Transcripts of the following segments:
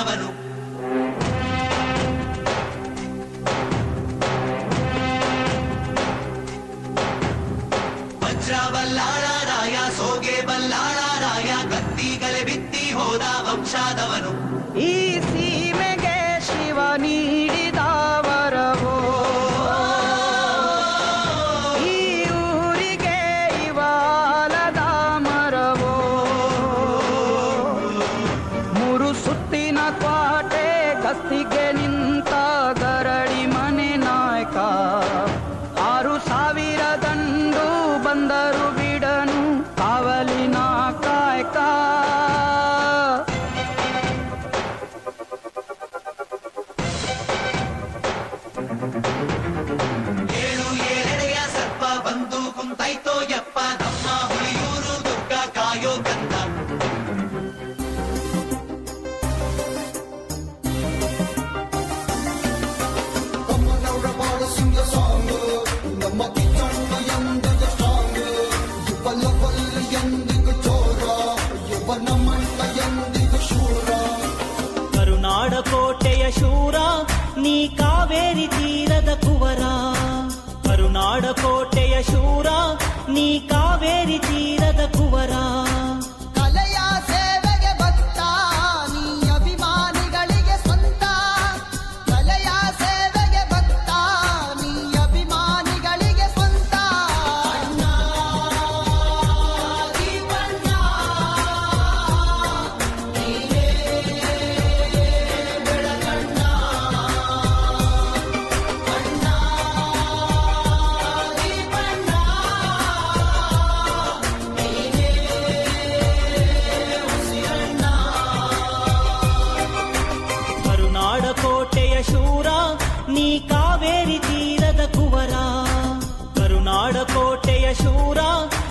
ಮರೆಯವರು ವಜ್ರ ಬಲ್ಲಾಳರಾಯ ಸೋಗೆ ಬಲ್ಲಾಳರಾಯ ಕತ್ತಿಗಲೆ ಬಿತ್ತಿ ಹೋದ ವಂಶಾದವನು. ಈ ಸೀಮೆಗೆ ಶಿವನೀ ದಾಟೆ ಗಸ್ತಿಗೆ ನಿಂತ ಗರಡಿ ಮನೆ ನಾಯಕ ಆರು ಸಾವಿರ ದಂಡು ಬಂದರು ಬಿಡನು ಕಾವಲಿನ ಕಾಯಕ నీ ಕಾವೇರಿ ತೀರದ ಕುವರ ಕರುನಾಡ ಕೋಟೆಯ ಶೂರ ನೀ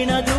ಕ್ಷಣದ